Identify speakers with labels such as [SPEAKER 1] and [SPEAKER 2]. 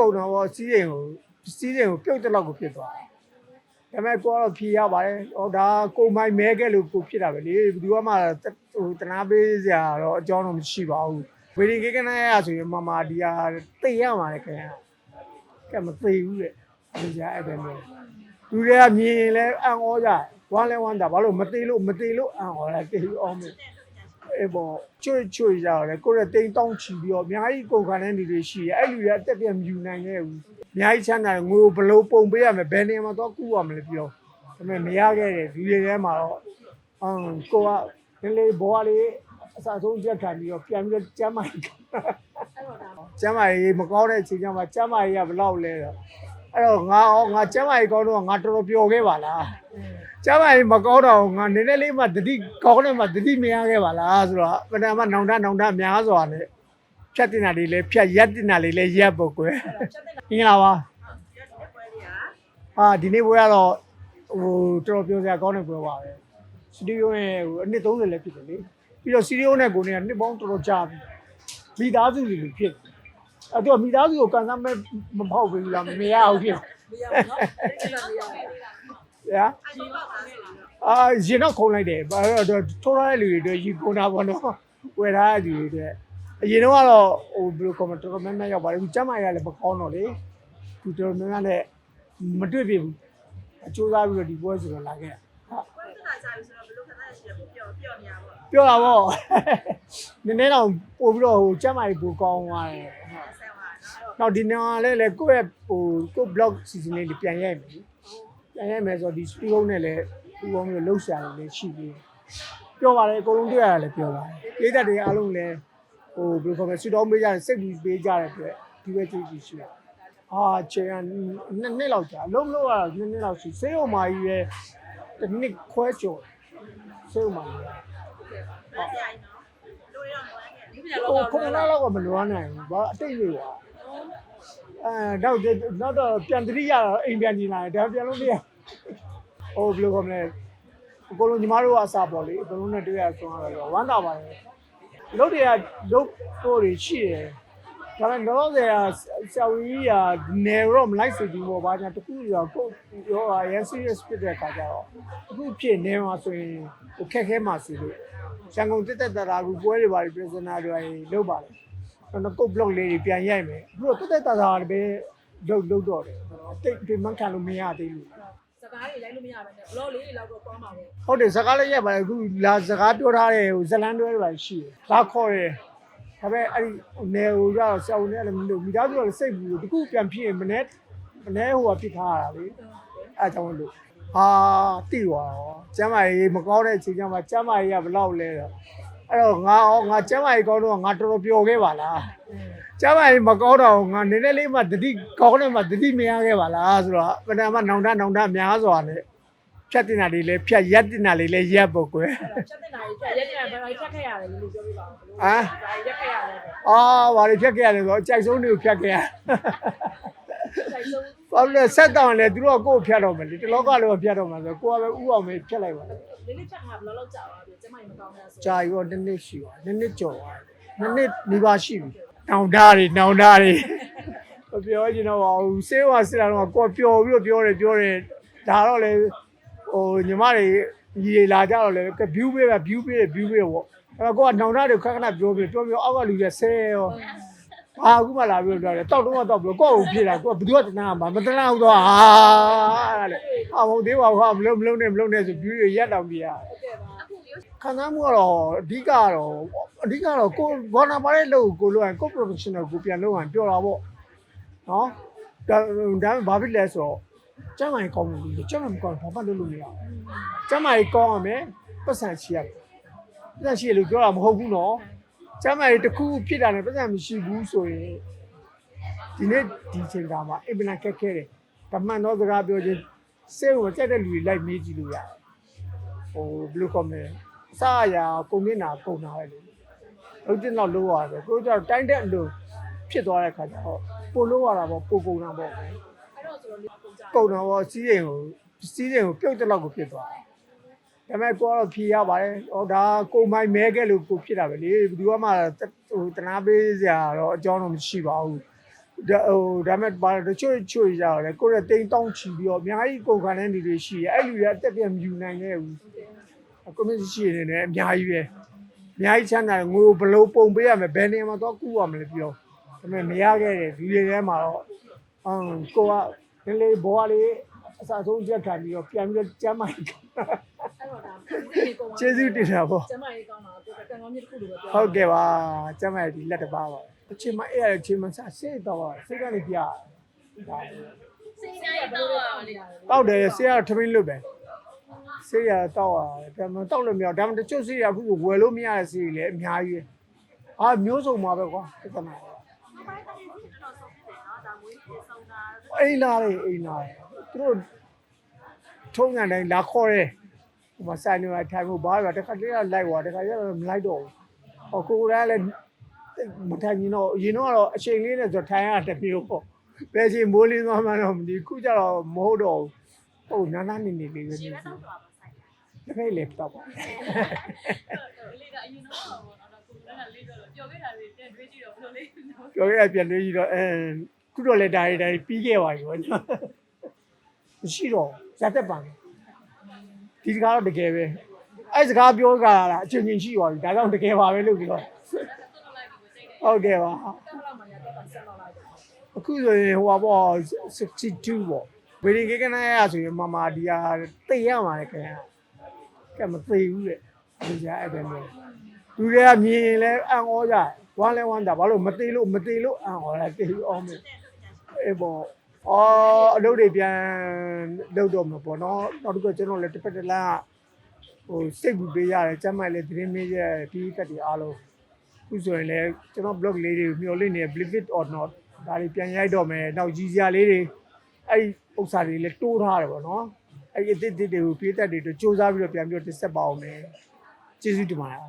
[SPEAKER 1] ကုန်တော့ဗောစီးရင်ကိုစီးရင်ကိုပြုတ်တဲ့လောက်ကိုဖြစ်သွားတယ်ဒါပေမဲ့ကိုကတော့ဖြေရပါတယ်ဟောဒါကိုမိုင်မဲခဲ့လို့ကိုဖြစ်တာပဲလေဘယ်သူမှဟိုတနာပေးစရာတော့အကြောင်းတော့မရှိပါဘူးဝေဒီကေကနာရဆိုရင်မမဒီဟာသိရမှာလေခင်ဗျာကဲမသိဘူးလေဒီကြအဲ့ဒါမျိုးလူတွေကမြင်ရင်လည်းအံ့ဩကြဝမ်းလဲဝမ်းတာဘာလို့မသိလို့မသိလို့အံ့ဩလဲသိအောင်မယ် အေးပေါ့ချွတ်ချွတ်ရရတယ်ကိုရတိန်တောင်းချီပြီးတော့အများကြီးကုန်ခံတဲ့လူတွေရှိရဲအဲ့လူတွေအတက်ပြတ်မယူနိုင်ခဲ့ဘူးအများကြီးချမ်းသာတယ်ငွေကိုဘယ်လို့ပုံပေးရမလဲဘယ်နေရာမှာတော့ကူရမလဲပြောဒါပေမဲ့မရခဲ့တဲ့လူတွေထဲမှာတော့အမ်ကိုကနည်းလေးဘောကလေးအစားဆုံးချက်ခံပြီးတော့ပြန်ပြီးတော့ကျမ်းမာရေးကျမ်းမာရေးမကောင်းတဲ့အချိန်ကျမှကျမ်းမာရေးကဘယ်လောက်လဲတော့အဲ့တော့ငါဩငါကျမ်းမာရေးကောင်းတော့ငါတော်တော်ပျော်ခဲ့ပါလား ကျမ်းမာရေးမကောင်းတော့ငါနည်းနည်းလေးမှတတိကောင်းတယ်မှတတိမရခဲ့ပါလားဆိုတော့ပထမနောင်တနောင်တများစွာနဲ့ဖြတ်တင်တာလေးလဲဖြတ်ရက်တင်တာလေးလဲရက်ပုတ်ကွယ်အင်္ဂလာပါအာဒီနေ့ပွဲကတော့ဟိုတော်တော်ပြောစရာကောင်းတဲ့ပွဲပါပဲစတူဒီယိုရဲ့ဟိုအနှစ်30လည်းဖြစ်တယ်လေပြီးတော့စတူဒီယိုနဲ့ကိုနေကနှစ်ပေါင်းတော်တော်ကြာပြီမိသားစုတွေလိုဖြစ်အဲ့တော့မိသားစုကိုကန်ဆန်းမဲ့မဖောက်ဘူးလားမရဘူးဖြစ်
[SPEAKER 2] မရဘူးနော်တိတ်လာမရဘူး
[SPEAKER 1] ဗျာအာရင်တော့ခုံလိုက်တယ်ဘာလို့လဲထိုးရတဲ့လူတွေတွေရီကုန်တာပေါ့နော်ဝယ်ထားတဲ့လူတွေတွေအရင်တော့ကတော့ဟိုဘယ်လိုကောမတော်တော်များများရောက်ပါတယ်ကျမ်းမာရလည်းမကောင်းတော့လေသူတော်တော်များများလည်းမတွေ့ပြီဘူးအကျိုးစားပြီးတော့ဒီပွဲဆိုတော့လာခဲ့ဟာ
[SPEAKER 3] ဘယ်လိုကြာပြီဆိုတော့ဘယ်လိုခဏရှိရပျော်ပျော်နေရပါ
[SPEAKER 1] ပြောတာပေါ့နည်းနည်းတော့ပို့ပြီးတော့ဟိုကျမ်းမာရေးပိုကောင်းသွားတယ်ဟုတ်
[SPEAKER 3] ဆန်ပါနော်
[SPEAKER 1] နောက်ဒီနေ့လည်းလေကိုယ့်ရဲ့ဟိုကိုယ့် blog season လေးပြန်ရိုက်မယ် ပြန်ရိုက်မယ်ဆိုတော့ဒီ studio နဲ့လည်းဒီကောင်းမျိုးလှုပ်ရှားနေလည်းရှိပြီးပြောပါတယ်အကုန်လုံးတွေ့ရတယ်လည်းပြောပါတယ်ပြည်သက်တွေအားလုံးလည်းဟိုဘယ်လိုခေါ်မလဲစူတောင်းပေးကြတယ်စိတ်ပြီးပေးကြတဲ့အတွက်ဒီပဲကြည့်ကြည့်ရှိတယ်အာချေရနှစ်နှစ်လောက်ကြာလုံးလုံးရတော့နှစ်နှစ်လောက်ရှိစေးအောင်မာကြီးရဲ့တစ်နှစ်ခွဲကျော်စေးအောင်မာကြီး
[SPEAKER 3] လက်ဆရာကြီးနော်လိုရတော့မဝမ်းခဲ့
[SPEAKER 2] ဒီပြန်
[SPEAKER 1] ဟို
[SPEAKER 2] တော့
[SPEAKER 1] ခုနလောက်ကမလွမ်းနိုင်ဘူးဘာအတိတ်လေးပါအဲတော့တော့တော့ပြန်တတိရတော့အိမ်ပြန်ကြည့်လာတယ်ဒါပြန်လို့မရ ဟိုဘယ်လိုခေါ်မလဲအကုန်လုံးညီမတို့ကအစားပေါ့လေအကုန်လုံးနဲ့တွေ့ရဆုံးရတော့ဝမ်းသာပါတယ်လုတ်တွေကလုတ်ကိုတွေရှိတယ်ဒါပေမဲ့တော့ဆရာဆရာဝီးကနေတော့မလိုက်စေဘူးပေါ့ဘာညာတခုရောကိုရောရန် serious ဖြစ်တဲ့ခါကျတော့အခုဖြစ်နေမှာဆိုရင်ဟိုခက်ခဲမှာစီလို့ရန်ကုန်တက်တက်တာတာကူပွဲတွေပါပြီး prisoner တွေလုပ်ပါလေကျွန်တော်ကုတ် blog လေးတွေပြန်ရိုက်မယ်ပြီးတော့တက်တက်တာတာပဲလုပ်လုပ်တော့တယ်တိတ်ဒီမှန်ခံလို့မရသေးဘူး
[SPEAKER 2] စ ကားတွေလိုက်လို့မရပါနဲ့ဘလော့လေးတွေလောက်တော့သွားမှာပဲ
[SPEAKER 1] ဟုတ်တယ်စကားလည်းရိုက်ပါလေအခုလာစကားပြောထားတဲ့ဟိုဇလန်တွဲတွေပါရှိတယ်လာခေါ်တယ်ဒါပေမဲ့အဲ့ဒီနေဟိုကတော့ဆရာဝန်နဲ့လည်းမလို့မိသားစုကလည်းစိတ်ဘူးတခုပြန်ဖြစ်ရင်မနေ့မနေ့ဟိုကပြစ်ထားရတာလေအဲအကြောင်းလို့ဟာတိသွားတော့ကျမ်းမာရေးမကောင်းတဲ့အချိန်ကျမှကျမ်းမာရေးကဘယ်လောက်လဲတော့အဲ့တော့ငါဩငါကျမ်းမာရေးကောင်းတော့ငါတော်တော်ပျော်ခဲ့ပါလား ကျမ်းမာရေးမကောင်းတော့ငါနည်းနည်းလေးမှတတိကောင်းတယ်မှတတိမရခဲ့ပါလားဆိုတော့ပထမနောင်တနောင်တများစွာနဲ့ဖြတ်တင်တာလေးလဲဖြတ်ရက်တင်တာလေးလဲရက်ပုတ်ကွယ်
[SPEAKER 2] ချက်တင်တာကြီးရက်တင်တာဘာဖြတ်ခဲ့ရတယ်လို့ပြောပြပါဦး
[SPEAKER 1] ဟမ်
[SPEAKER 2] ဒါရက်ခဲ့ရတယ်
[SPEAKER 1] အာဘာတွေဖြတ်ခဲ့ရလဲဆိုတော့အကြိုက်ဆုံးတွေကိုဖြတ်ခဲ့ရ
[SPEAKER 2] ဆိုင်ဆုံး
[SPEAKER 1] ဘာလို့လဲဆက်တောင်းလဲသူတို့ကကိုယ်ဖြတ်တော့မယ်လေတလောကလုံးဖြတ်တော့မှာဆိုကိုကပဲဥအောင်ပဲဖြတ်လိုက်ပါ
[SPEAKER 2] လေးလေးချက်ထားဘလော့လောက်ကြာသွားပြီကျမကြီးမကောင်းဘူးဆို
[SPEAKER 1] ကြာရောနှစ်နှစ်ရှိပါနှစ်နှစ်ကျော်သွားနှစ်နှစ်နေပါရှိပြီ နောင်တာတွေနောင်တာတွေမပြောချင်တော့ပါဘူးစေဝါစစ်တာတော့ကိုယ်ပျော်ပြီးတော့ပြောတယ်ပြောတယ်ဒါတော့လေဟိုညီမတွေညီလာကြတော့လေက view ပေးပါ view ပေးတယ် view ပေးပေါ့အဲ့တော့ကိုကနောင်တာတွေခက်ခဏပြောပြီးပြောပြီးအောက်ကလူတွေဆဲရောအာအခုမှလာပြီးတော့တယ်တောက်တော့တောက်ပြီးကိုယ့်ကိုပြေးတာကိုကဘယ်သူကတနာမှာမတနာဘူးတော့ဟာလေအမဟုတ်သေးပါဘူးဟာမလုံးမလုံးနဲ့မလုံးနဲ့ဆို view တွေရက်တောင်ပြရ
[SPEAKER 2] ဟုတ်ကဲ့ပါ
[SPEAKER 1] ခံစားမှုကတော့အဓိကကတော့အဓိကတော့ကိုဘောနာပါတဲ့လို့ကိုလို့ရင်ကို professional ကိုပြန်လို့ရင်ပြောတာပေါ့နော်ဒါဒါဘာဖြစ်လဲဆိုတော့ကျမ်းမာရေးကောင်းလို့ကျမ်းမာရေးကောင်းဘာမှလုပ်လို့မရဘူးကျမ်းမာရေးကောင်းရမယ်ပတ်စံချီရတယ်ပတ်စံချီရလို့ပြောတာမဟုတ်ဘူးနော်ကျမ်းမာရေးတစ်ခုဖြစ်တာနဲ့ပတ်စံမရှိဘူးဆိုရင်ဒီနေ့ဒီချိန်ကမှာအင်ပနာခက်ခဲတယ်တမန်တော့စကားပြောချင်းစိတ်ကိုကြက်တဲ့လူတွေလိုက်မေးကြည့်လို့ရတယ်ဟိုဘယ်လိုကောမလဲ စားရကုန်မျက်နာကုန်တာပဲလေဟုတ်တဲ့တော့လိုရတယ်ကိုကျတော့တိုင်းတဲ့အလိုဖြစ်သွားတဲ့ခါကျတော့ပို့လို့ရတာပေါ့ပို့ကုန်တာပေါ့
[SPEAKER 2] အဲ့တော့ဆိုတော့ကုန်ကြ
[SPEAKER 1] ကုန်တာပေါ့စီးရင်ကိုစီးရင်ကိုပြုတ်တဲ့လောက်ကိုဖြစ်သွားတယ်ဒါပေမဲ့ကိုကတော့ဖြေရပါတယ်ဟောဒါကိုမိုင်မဲခဲ့လို့ကိုဖြစ်တာပဲလေဘယ်သူမှဟိုတနာပေးစရာတော့အကြောင်းတော့မရှိပါဘူးဝဒါဟိုဒါမဲ့ဘာတချို့ချို့ကြရတယ်ကိုယ့်ရဲ့တိမ်တောင်းချီပြီးတော့အများကြီးကုန်ခံတဲ့လူတွေရှိတယ်အဲ့လူတွေအသက်ပြန်မယူနိုင်ခဲ့ဘူး ကွန်မြူနတီရှိနေတယ်အများကြီးပဲအများကြီးချမ်းသာတယ်ငွေကိုဘယ်လိုပုံပေးရမလဲဘယ်နေရာမှာတော့ကူရမလဲပြောဒါပေမဲ့မရခဲ့တယ်ဒီတွေထဲမှာတော့အမ်ကိုကဒီလေဘောကလေးအစားဆုံးချက်ခံပြီးတော့ပြန်ပြီးတော့ကျမ်းမိုက်
[SPEAKER 2] အဲ့တော့ဒါဒီကောင်
[SPEAKER 1] ကျေးဇူးတင်တာပေါ့
[SPEAKER 2] ကျမကြီးကောင်းတာကိုကံကောင်းမြစ်တစ်ခုလိုပဲပြော
[SPEAKER 1] ဟုတ်ကဲ့ပါကျမ်းမိုက်ဒီလက်တစ်ပါးပါအချိန်မအဲ့ရအချိန်မစစိတ်တော့စိတ်ကနေပြဒါ
[SPEAKER 2] စိတ်တိုင်းတော့လေ
[SPEAKER 1] တောက်တယ်ဆေးရထမင်းလွတ်ပဲ ဆေးရတောက်ရတယ်ဒါမှတောက်လို့မရဒါမှတချို့ဆေးရအခုဝယ်လို့မရတဲ့ဆေးတွေလည်းအများကြီးအာမျိုးစုံပါပဲကွာပြဿနာ
[SPEAKER 3] နောက်ပိုင်းတကယ်ကြီးတော်ဆုံးဖြစ်တယ်နော်ဒါမွေးဖြစ်ဆုံးတာ
[SPEAKER 1] အိမ်လာတယ်အိမ်လာတယ်သူတို့ထုံးကန်တိုင်းလာခေါ်တယ်ဟိုမှာစိုင်းနေမှာထိုင်ဖို့ဘာပဲတခါတည်းကလိုက်သွားတခါကျတော့မလိုက်တော့ဘူးဟောကိုကလည်းမထိုင်ရင်တော့ရင်တော့အချိန်လေးနဲ့ဆိုထိုင်ရတဲ့မျိုးပေါ့ဘယ်ချိန်မိုးလင်းသွားမှတော့မသိခုကျတော့မဟုတ်တော့ဘူးဟုတ်နာနာနေနေလေးပဲ
[SPEAKER 3] ရှ
[SPEAKER 1] နေ
[SPEAKER 3] င် တော့တော့ပါဆိုင်
[SPEAKER 1] တစ်ဖက်လေးတော့ပါ
[SPEAKER 4] လေးကအရင်တော့ပေါ့နော်ကိုလည်းလေးတော့ပျော်ခဲ့တာလေးပြန်တွေးကြည့်တော့ဘယ်လိုလေးနော်
[SPEAKER 1] ပြောရပြန်လို့ရှိတော့အဲခုတော့လည်းဒါရီဒါရီပြီးခဲ့ပါပြီဗောနော်မရှိတော့ဇက်သက်ပါမယ်ဒီစကားတော့တကယ်ပဲအဲ့စကားပြောကြတာအချင်းချင်းရှိပါပြီဒါကြောင့်တကယ်ပါပဲလို့ပြော
[SPEAKER 4] တော်တော်လိုက်ပြီးစိတ်နဲ့
[SPEAKER 1] ဟုတ်ကဲ့ပါ
[SPEAKER 2] တက်လောက်မှရတော့ဆက်လောက်လိုက်တယ်
[SPEAKER 1] အခုဆိုရင်ဟိုပါပေါ့62ပေါ့ဗီဒီကေကနာရဆိုရင်မမဒီဟာသိရမှာလေခင်ဗျာ ကဲမသိဘူးတဲ့ဒီကြအဲ့ဒါမျိုးလူတွေကမြင်ရင်လည်းအံ့ဩကြဝမ်းလဲဝမ်းတာဘာလို့မသိလို့မသိလို့အံ့ဩတာသိဘူးအောင်မေအေးပေါ့အော်အလုပ်တွေပြန်လုပ်တော့မှာပေါ့နော်နောက်တစ်ခုကျွန်တော်လည်းတစ်ဖက်တစ်လမ်းကဟိုစိတ်ပူပေးရတယ်ကျမ်းမိုက်လည်းသတင်းမေးရဒီကတ်တွေအားလုံးအခုဆိုရင်လည်းကျွန်တော် blog လေးတွေမျှော်လင့်နေ believe it or not ဒါတွေပြန်ရိုက်တော့မယ်နောက်ကြီးစရာလေးတွေအဲ့ဒီဥစ္စာတွေလည်းတိုးထားတယ်ပေါ့နော် အဲ့ဒီအစ်စ်တွေကိုပြေးတက်တွေတို့စူးစမ်းပြီးတော့ပြန်ပြီးတော့တစ်ဆက်ပါအောင်မယ်ကျေးဇူးတင်ပါတယ်